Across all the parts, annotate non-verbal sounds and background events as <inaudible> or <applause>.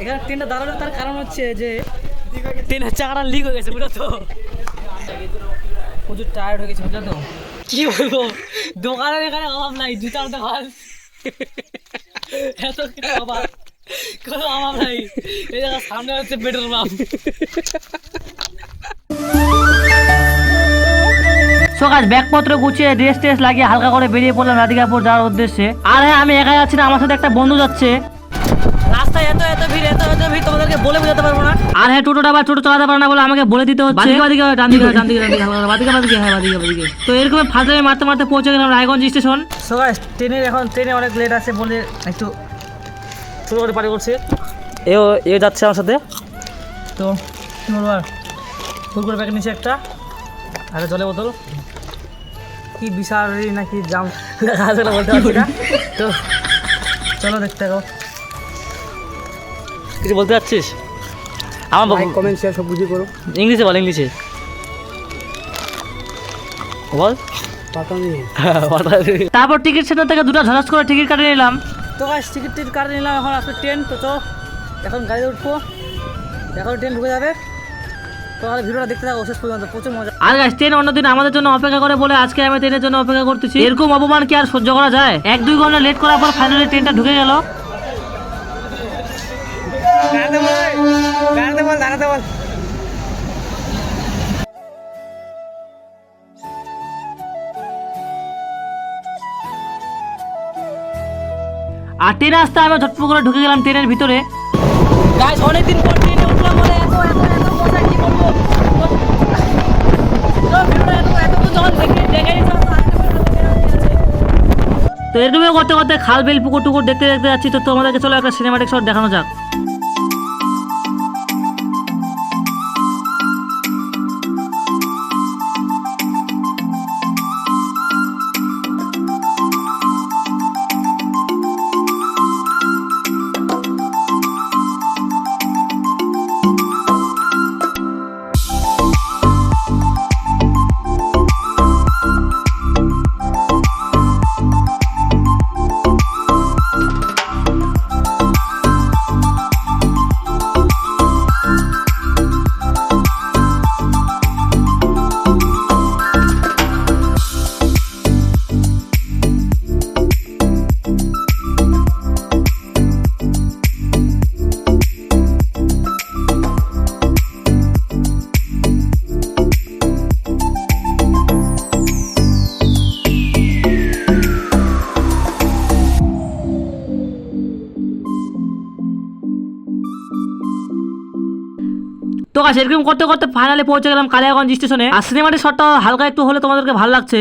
এখানে ট্রেনটা দাঁড়ানো তার কারণ হচ্ছে যে ট্রেনের চাকাটা লিক হয়ে গেছে বুঝলো তো? প্রচুর টায়ার্ড হয়ে গেছে বুঝলো তো? কি বলব? দোকানের এখানে অভাব নাই জুতার দোকান এত কিছু অভাব। কোনো অভাব নাই। এই জায়গা সামনে হচ্ছে পেট্রোল পাম্প সো গাছ ব্যাগপত্র গুছিয়ে ড্রেস ট্রেস লাগিয়ে হালকা করে বেরিয়ে পড়লাম রাধিকাপুর যাওয়ার উদ্দেশ্যে। আর হ্যাঁ আমি একা যাচ্ছি না আমার সাথে একটা বন্ধু যাচ্ছে। রাস্তায় এত এত ভিড় এত এত ভিড় তোমাদেরকে বলে বোঝাতে পারব না। আর হ্যাঁ টোটোটা টোটো চালাতে পারে না বলে আমাকে বলে দিতে হচ্ছে। বাদিকে? বাদিকে ডান দিকে ডান দিকে ডান দিকে বাদিকে বাদিকে হ্যাঁ বাদিকে বাদিকে। তো এরকম মারতে মারতে পৌঁছে গেলাম রায়গঞ্জ স্টেশন। সো গাইস ট্রেনের এখন ট্রেনে অনেক লেট আছে বলে একটু ছোটো করে পারি করছে এও এ যাচ্ছে আমার সাথে। তো কি বলব আর কুরকুরে প্যাকেট নিচে একটা। আর জলের বোতল। কি বিশাল নাকি জাম। <laughs> বলতে পারছি না। তো চলো দেখতে থাকো। কিছু বলতে চাচ্ছিস? আমার বাবু কমেন্ট শেয়ার সব বুঝিয়ে করো। ইংলিশে বল ইংলিশে। বল। <laughs> তারপর টিকিট সেন্টার থেকে দুটো ঝরাস করে টিকিট কাটে নিলাম। তো গাছ টিকিট টিকিট কাটে নিলাম এখন আসবে ট্রেন তো তো এখন গাড়িতে উঠবো। এখন ট্রেন ঢুকে যাবে। ভিডিওটা দেখতে থাকো শেষ পর্যন্ত। প্রচুর মজা। আর গাছ ট্রেন অন্যদিন আমাদের জন্য অপেক্ষা করে বলে আজকে আমি ট্রেনের জন্য অপেক্ষা করতেছি। এরকম অপমান কি আর সহ্য করা যায়? এক দুই ঘণ্টা লেট করার পর ফাইনালি ট্রেনটা ঢুকে গেল। দাঁড়াতে বল দাঁড়াতে বল দাঁড়াতে বল। আর ট্রেনে আসতে আমি ঝটপট করে ঢুকে গেলাম ট্রেনের ভিতরে। অনেকদিন পর ট্রেনে উঠলাম বলে এত এত এত মজা কি বলব তো ভিডিওটা এত এত যখন দেখে দেখে নিতাম তো আরেকটা video দেখে নিয়েছে। তো এরকমই করতে করতে খাল বিল পুকুর টুকুর দেখতে দেখতে যাচ্ছি। তো তোমাদেরকে চলো একটা সিনেমাটিক শট দেখানো যাক। গাছ এরকম করতে করতে ফাইনালি পৌঁছে গেলাম কালিয়াগঞ্জ স্টেশনে আর সিনেমাটিক শটটা হালকা একটু হলে তোমাদেরকে ভালো লাগছে।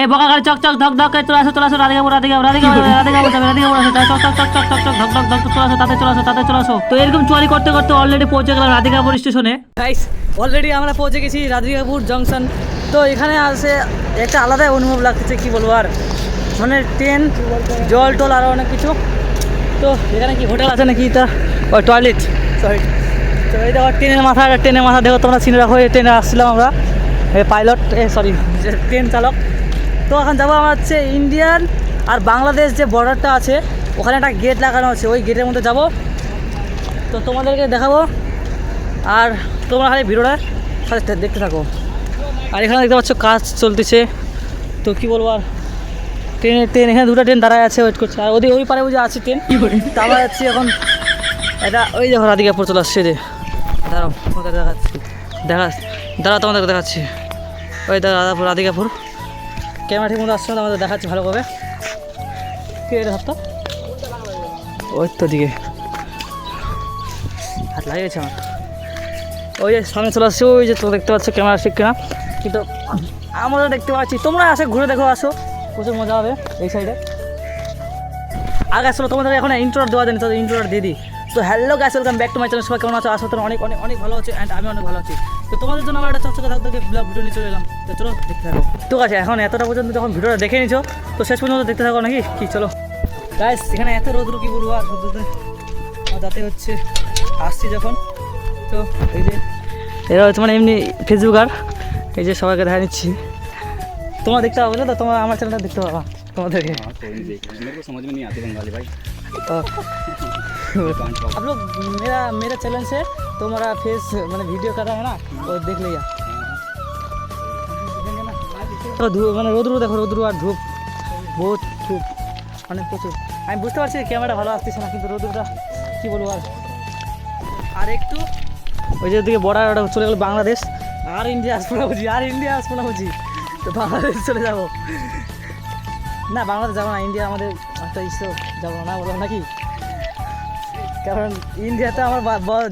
এ বকা গাড়ি চক চক ধক ধক করে চলে আসো চলে আসো রাধিকাপুর রাধিকা রাধিকাপুর যাবে রাধিকাপুর আসো চক চক চক চক চক চক ধক ধক ধক চলে আসো তাতে চলে আসো তাতে চলে আসো। তো এরকম চুয়ারি করতে করতে অলরেডি পৌঁছে গেলাম রাধিকাপুর স্টেশনে গাইস অলরেডি আমরা পৌঁছে গেছি রাধিকাপুর জংশন তো এখানে আসে একটা আলাদাই অনুভব লাগছে কি বলব আর। মানে ট্রেন জল টল আরও অনেক কিছু। তো এখানে কি হোটেল আছে নাকি তা ওই টয়লেট সরি তো এই দেখো, ট্রেনের মাথা ট্রেনের মাথা দেখো, তোমরা চিনে রাখো, এই ট্রেনে আসছিলাম আমরা। পাইলট এ সরি ট্রেন চালক। তো এখন যাব আমার হচ্ছে ইন্ডিয়ান আর বাংলাদেশ যে বর্ডারটা আছে, ওখানে একটা গেট লাগানো আছে, ওই গেটের মধ্যে যাব। তো তোমাদেরকে দেখাবো, আর তোমরা খালি ভিডিওটা সাথে দেখতে থাকো। আর এখানে দেখতে পাচ্ছ কাজ চলতেছে। তো কি বলব আর, ট্রেনে, ট্রেন, এখানে দুটো ট্রেন দাঁড়ায় আছে ওয়েট করছে। আর ওদিকে ওই পারে বুঝে আছে ট্রেন, তারপর যাচ্ছি এখন। এটা ওই দেখো রাধিকাপুর চলে আসছে যে। দাঁড়াও তোমাদের দেখাচ্ছি। দেখা, দাঁড়াও, তোমাদেরকে দেখাচ্ছি। ওই রাধাপুর, রাধিকাপুর। ক্যামেরা ঠিক মতো আসছে না, তোমাদের দেখাচ্ছি ভালো করে। কি এটা ওই তো দিকে। হাত লাগিয়েছে আমার। ওই যে সামনে চলে আসছে, ওই যে তো দেখতে পাচ্ছ ক্যামেরা ঠিক কিনা। কিন্তু আমরাও দেখতে পাচ্ছি, তোমরা আসে, ঘুরে দেখো, আসো। প্রচুর মজা হবে এই সাইডে আগে আসলে, তোমাদের এখন ইন্ট্রোর দেওয়া দেয়নি তাদের ইন্ট্রোর দিয়ে দিই। তো হ্যালো গাছ welcome back to my channel সবাই কেমন আছো আসলে অনেক অনেক অনেক ভালো আছে অ্যান্ড আমি অনেক ভালো আছি তো তোমাদের জন্য আমার একটা চকচকে থাকতে ব্লগ ভিডিও নিয়ে চলে এলাম তো চলো দেখতে থাকো ঠিক আছে এখন এতটা পর্যন্ত যখন ভিডিওটা দেখে নিছো তো শেষ পর্যন্ত দেখতে থাকো নাকি কি চলো গাইস এখানে এত রোদ্রু কি বলবো আর রোদ্রুতে আমার যাতে হচ্ছে আসছি যখন তো এই যে এরা হচ্ছে মানে এমনি ফেসবুক আর এই যে সবাইকে দেখা নিচ্ছি তোমরা দেখতে পাবো না তো তোমরা আমার চ্যানেলটা দেখতে পাবা তোমাদেরকে मेरे को समझ में नहीं आती बंगाली भाई তো आप लोग मेरा मेरा चैनल से तुम्हारा फेस मैंने वीडियो कर रहा है ना वो देख लिया তো ধূপ মানে রোদ্রু দেখো রোদ্রু আর ধূপ বহুত ধূপ অনেক প্রচুর আমি বুঝতে পারছি ক্যামেরা ভালো আসতেছে না কিন্তু রোদ্রুটা কী বলবো আর আর একটু ওই যে দিকে বর্ডার ওটা চলে গেল বাংলাদেশ আর ইন্ডিয়া আসবো না বুঝি আর ইন্ডিয়া আসবো না বুঝি তো বাংলাদেশ চলে যাবো না বাংলাদেশ যাবো না ইন্ডিয়া আমাদের একটা ইস্যু যাবো না বললাম নাকি কারণ ইন্ডিয়াতে আমার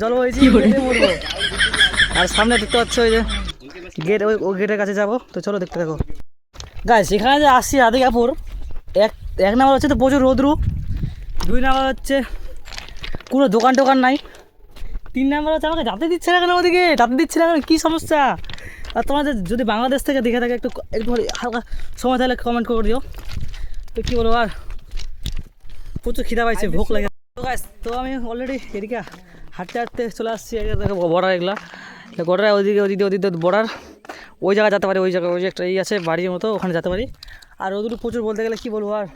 জল হয়েছে মরবো আর সামনে দেখতে পাচ্ছ ওই যে গেট ওই ওই গেটের কাছে যাব। তো চলো দেখতে থাকো। গাই সেখানে যে আসছি রাধিকাপুর এক এক নাম্বার হচ্ছে তো প্রচুর রোদ্রু। দুই নাম্বার হচ্ছে কোনো দোকান টোকান নাই। তিন নাম্বার হচ্ছে আমাকে যাতে দিচ্ছে না কেন ওদিকে? যাতে দিচ্ছে না কেন? কী সমস্যা? আর তোমাদের যদি বাংলাদেশ থেকে দেখে থাকে একটু একটু হালকা সময় তাহলে কমেন্ট করে দিও। তো কী বলব আর? প্রচুর খিদা পাইছে ভোগ লাগে তো guys, তো আমি অলরেডি এদিকে হাঁটতে হাঁটতে চলে আসছি এই যে দেখো বর্ডার এগুলা বর্ডার ওইদিকে ওদিকে ওদিকে বর্ডার ওই জায়গায় যেতে পারি ওই জায়গায় ওই যে একটা ই আছে বাড়ির মতো ওখানে যেতে পারি আর ওদের প্রচুর বলতে গেলে কী বলবো আর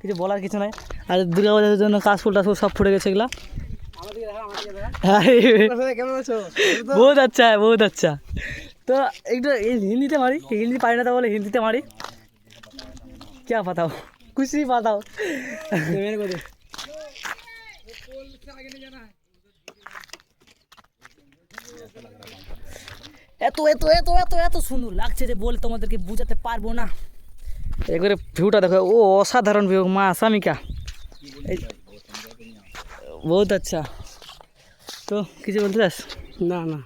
কিছু বলার কিছু নাই আর দুর্গা পূজার জন্য কাশ ফুল টাশ ফুল সব ফুটে গেছে এগুলা কেমন আছো বহুত আচ্ছা হ্যাঁ বহুত আচ্ছা তো একটু এই হিন্দিতে মারি হিন্দি পারি না তো বলে হিন্দিতে মারি क्या बताओ कुछ नहीं बताओ মেরে করে এত এত এত এত এত সুন্দর লাগছে যে বলে তোমাদেরকে বোঝাতে পারব না। একবারে ভিউটা দেখো ও অসাধারণ ভিউ মা আসামিকা বহুত আচ্ছা। তো কিছু বলতে চাস? না না।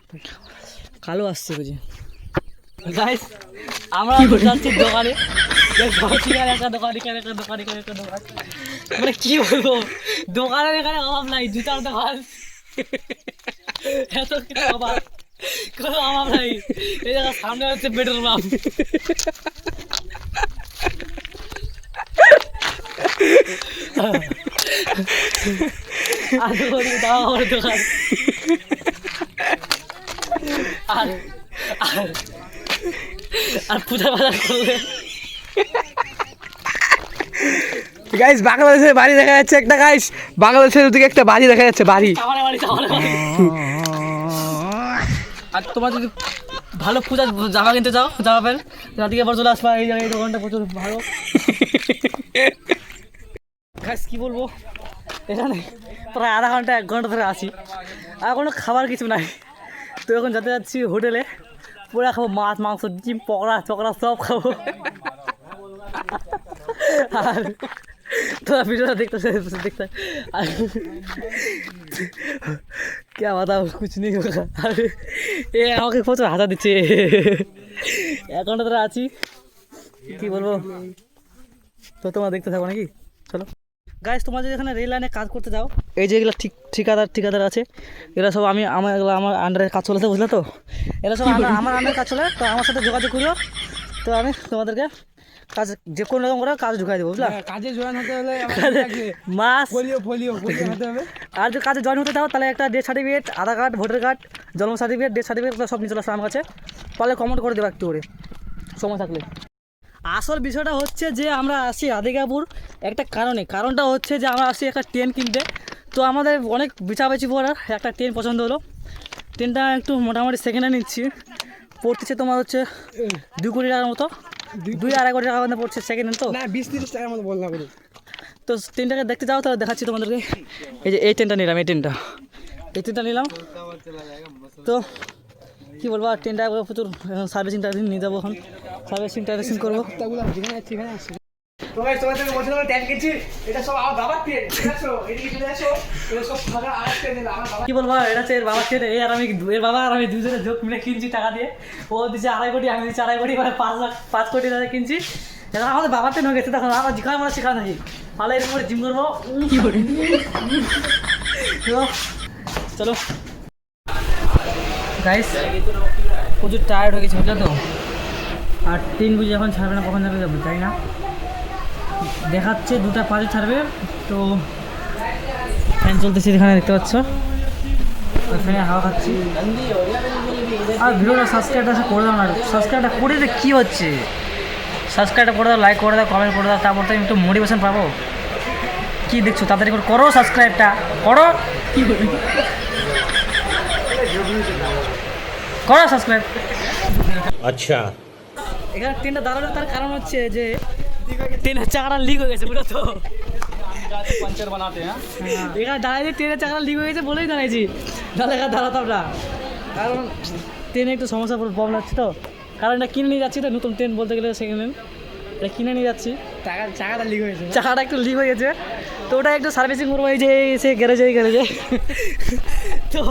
কালো আসছে বুঝি। <laughs> গাইস আমরা যাচ্ছি দোকানে। এখানে একটা দোকান এখানে একটা দোকান। মানে কি বলব দোকানের এখানে অভাব নাই জুতার দোকান এত অভাব কোনো অভাব নাই এই জায়গা সামনে হচ্ছে পেট্রোল পাম্প দাওয়া দোকান আর আর পূজা বাজার করলে গাইস বাংলাদেশের বাড়ি দেখা যাচ্ছে একটা গাইস বাংলাদেশের ওদিকে একটা বাড়ি দেখা যাচ্ছে বাড়ি। <laughs> আর তোমার যদি ভালো পূজা জামা কিনতে চাও জামা প্যান্ট রাতিকে পর চলে আসবা এই জায়গায় এই দোকানটা প্রচুর ভালো। গাছ কি বলব? এখানে প্রায় আধা ঘণ্টা এক ঘণ্টা ধরে আছি। আর কোনো খাবার কিছু নাই। তো এখন যেতে যাচ্ছি হোটেলে। পুরো খাব মাছ মাংস ডিম পকোড়া চকড়া সব খাব। আর তোরা ভিডিওটা দেখতে দেখতে আর क्या बताओ कुछ नहीं होगा अरे এ আমাকে প্রচুর হাসা দিচ্ছে এখন তো আছি কি বলবো তো তোমরা দেখতে থাকো নাকি চলো গাইস তোমরা যদি এখানে রেল লাইনে কাজ করতে যাও এই যে এগুলো ঠিক ঠিকাদার ঠিকাদার আছে এরা সব আমি আমার এগুলো আমার আন্ডারে কাজ চলেছে বুঝলে তো এরা সব আমার- আমার আন্ডারে কাজ চলে তো আমার সাথে যোগাযোগ করিও তো আমি তোমাদেরকে কাজ যে কোনো রকম করে কাজ ঢুকাই দেবো বুঝলা? কাজে জয়েন হতে হলে। মাস ফলিও ফলিও ফলিও হতে হবে। আর যদি কাজে জয়েন হতে চাও তাহলে একটা death certificate Aadhaar card voter card জন্ম সার্টিফিকেট ডেথ সার্টিফিকেট সব নিয়ে চলে আসবে আমার কাছে। পারলে কমেন্ট করে দেবো একটু করে। সময় থাকলে। আসল বিষয়টা হচ্ছে যে আমরা আসি রাধিকাপুর একটা কারণে। কারণটা হচ্ছে যে আমরা আসি একটা ট্রেন কিনতে। তো আমাদের অনেক বিচাবেচি পড়ার একটা ট্রেন পছন্দ হলো। ট্রেনটা একটু মোটামুটি সেকেন্ডে নিচ্ছি। পড়তেছে তোমার হচ্ছে দু কোটি টাকার মতো। দুই আড়াই কোটি মতো পড়ছে সেকেন্ড হ্যান্ড তো। না বিশ তিরিশ টাকার মতো বললাম তো ট্রেনটাকে দেখতে যাও তাহলে দেখাচ্ছি তোমাদেরকে। এই যে এই ট্রেনটা নিলাম এই ট্রেনটা এই ট্রেনটা নিলাম। তো কী বলব আর একবার প্রচুর সার্ভিসিং টার্ভিসিং নিয়ে যাব এখন। সার্ভিসিং টার্ভিসিং করব। বলছিলাম ট্যাঙ্ক এটা সব আমার বাবার ট্রেন ঠিক এদিকে চলে আসো এটা সব ভাড়া আর ট্রেন আমার বাবা কি বলব আর এটা হচ্ছে এর বাবা ট্রেন এই আর আমি এর বাবা আর আমি দুজনে যোগ মিলে কিনছি টাকা দিয়ে। ও দিচ্ছে আড়াই কোটি আমি দিচ্ছি আড়াই কোটি মানে পাঁচ লাখ পাঁচ কোটি টাকা কিনছি। এখন আমাদের বাবার ট্রেন হয়ে গেছে তখন আমরা যেখানে আমরা সেখানে থাকি তাহলে এরকম করে জিম করব। কি করি চলো। গাইস প্রচুর টায়ার্ড হয়ে গেছে বুঝলে তো? আর ট্রেন বুঝি এখন ছাড়বে না কখন ছাড়বে যাব তাই না? দেখাচ্ছে দুটা পাঁচে ছাড়বে। তো ফ্যান চলতেছে এখানে দেখতে পাচ্ছ। ফ্যানে হাওয়া খাচ্ছি। আর ভিডিওটা সাবস্ক্রাইবটা করে দাও না। সাবস্ক্রাইবটা করে দে কী হচ্ছে? সাবস্ক্রাইবটা করে দাও লাইক করে দাও কমেন্ট করে দাও তারপর তো একটু মোটিভেশন পাবো। কী দেখছ? তাড়াতাড়ি করে করো সাবস্ক্রাইবটা করো। করো সাবস্ক্রাইব আচ্ছা। এখানে তিনটা দাঁড়াল তার কারণ হচ্ছে যে ট্রেনের চাকাটা লিক হয়ে গেছে বুঝলো তো এখানে দাঁড়াইছি ট্রেনের চাকাটা লিক হয়ে গেছে বলেই দাঁড়াইছি দাঁড়া এখানে দাঁড়াতাম না কারণ ট্রেনে একটু সমস্যা প্রবলেম হচ্ছে তো। কারণ এটা কিনে নিয়ে যাচ্ছি তো নতুন ট্রেন বলতে গেলে সেখানে এটা কিনে নিয়ে যাচ্ছি। চাকা চাকাটা লিক হয়েছে চাকাটা একটু লিক হয়ে গেছে। তো ওটা একটু সার্ভিসিং করব এই যে সে গ্যারেজে গ্যারেজে তো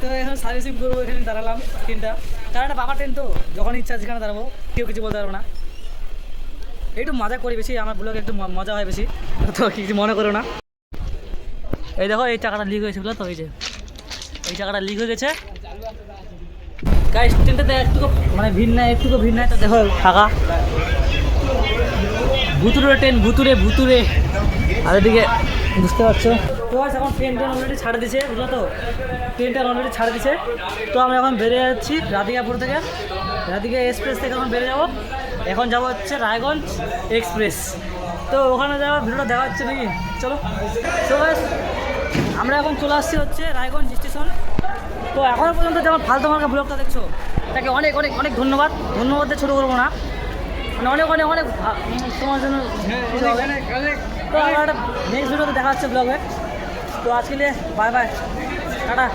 তো এখন সার্ভিসিং করব এখানে দাঁড়ালাম ট্রেনটা কারণ এটা বাবার ট্রেন তো যখন ইচ্ছা সেখানে দাঁড়াবো কেউ কিছু বলতে পারব না। একটু মজা করি বেশি আমার ব্লগে একটু মজা হয় বেশি। তো কিছু মনে করো না। এই দেখো এই টাকাটা লিক হয়েছে বুঝলো তো এই যে। এই টাকাটা লিক হয়ে গেছে। গাইস ট্রেনটাতে একটু মানে ভিড় নাই একটু ভিড় নাই তো দেখো ফাঁকা। ভুতুরে ট্রেন ভুতুরে ভুতুরে। আর এদিকে বুঝতে পারছ? তো guys, এখন ট্রেন অলরেডি ছাড়ে দিছে বুঝলো তো? ট্রেনটা অলরেডি ছাড়ে দিছে। তো আমরা এখন বেরিয়ে যাচ্ছি রাধিকাপুর থেকে। রাধিকা এক্সপ্রেস থেকে এখন বেরিয়ে যাব। এখন যাব হচ্ছে রায়গঞ্জ এক্সপ্রেস। তো ওখানে যাওয়ার ভিডিওটা দেখা। হচ্ছে নাকি চলো আমরা এখন চলে আসছি হচ্ছে রায়গঞ্জ স্টেশন। তো এখনও পর্যন্ত যেমন ফালতু মার্কা ব্লগটা দেখছ, তাকে অনেক অনেক অনেক ধন্যবাদ। ধন্যবাদ দিয়ে ছোটো করব না। মানে অনেক অনেক অনেক তোমার জন্য তো আমার একটা নেক্সট ভিডিওতে দেখা হচ্ছে ব্লগে তো আজকে বাই বাই টাটা।